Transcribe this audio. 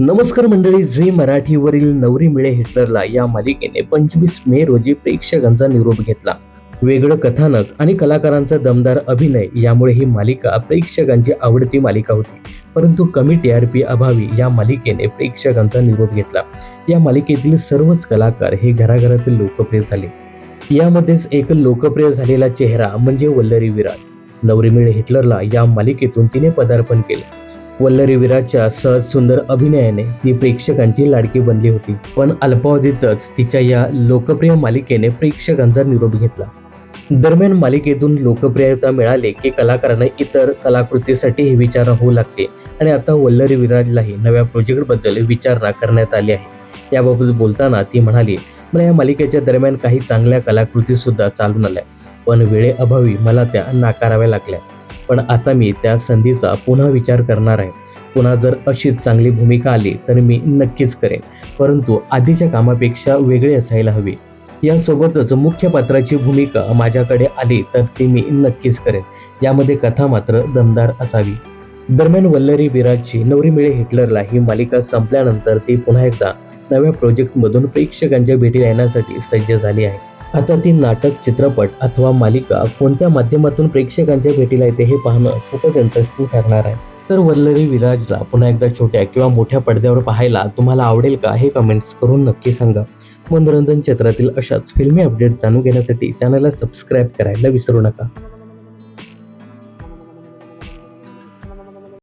नमस्कार मंडळी झी मराठीवरील नवरी मिळे हिटलरला या मालिकेने पंचवीस मे रोजी प्रेक्षकांचा निरोप घेतला. वेगळं कथानक आणि कलाकारांचा दमदार अभिनय यामुळे ही मालिका प्रेक्षकांची आवडती मालिका होती. परंतु कमी टी आर पी अभावी या मालिकेने प्रेक्षकांचा निरोप घेतला. या मालिकेतील सर्वच कलाकार हे घराघरातील लोकप्रिय झाले. यामध्येच एक लोकप्रिय झालेला चेहरा म्हणजे वल्लरी विराट. नवरी मिळे हिटलरला या मालिकेतून तिने पदार्पण केले. वल्लरी विराजच्या सहज सुंदर अभिनयाने ती प्रेक्षकांची लाडकी बनली होती. पण अल्पावधीतच तिच्या या लोकप्रिय मालिकेने प्रेक्षकांचा निरोप घेतला. दरम्यान मालिकेतून लोकप्रियता मिळाले की कलाकारांना इतर कलाकृतीसाठी विचारणा होऊ लागते आणि आता वल्लरी विराजलाही नव्या प्रोजेक्टबद्दल विचारणा करण्यात आली आहे. याबाबत बोलताना ती म्हणाली मला या मालिकेच्या दरम्यान काही चांगल्या कलाकृती सुद्धा चालून आल्या पण वेळेअभावी मला त्या नाकाराव्या लागल्या. पण आता मी त्या संधीचा पुन्हा विचार करणार आहे. पुन्हा जर अशीच चांगली भूमिका आली तर मी नक्कीच करेन. परंतु आधीच्या कामापेक्षा वेगळी असायला हवी. यासोबतच मुख्य पात्राची भूमिका माझ्याकडे आली तर ती मी नक्कीच करेन. यामध्ये कथा मात्र दमदार असावी. दरम्यान वल्लरी विराजची नवरी मिळे हिटलरला ही मालिका संपल्यानंतर ती पुन्हा एकदा नव्या प्रोजेक्टमधून प्रेक्षकांच्या भेटी येण्यासाठी सज्ज झाली आहे. आता ती नाटक चित्रपट अथवा मालिका कोणत्या माध्यमातून प्रेक्षकांच्या भेटीला येते हे पाहणं खूपच इंटरेस्टिंग ठरणार आहे. तर वल्लरी विराजला पुन्हा एकदा छोट्या किंवा मोठ्या पडद्यावर पाहायला तुम्हाला आवडेल का हे कमेंट्स करून नक्की सांगा. मनोरंजन क्षेत्रातील अशाच फिल्मी अपडेट जाणून घेण्यासाठी चॅनलला सबस्क्राईब करायला विसरू नका.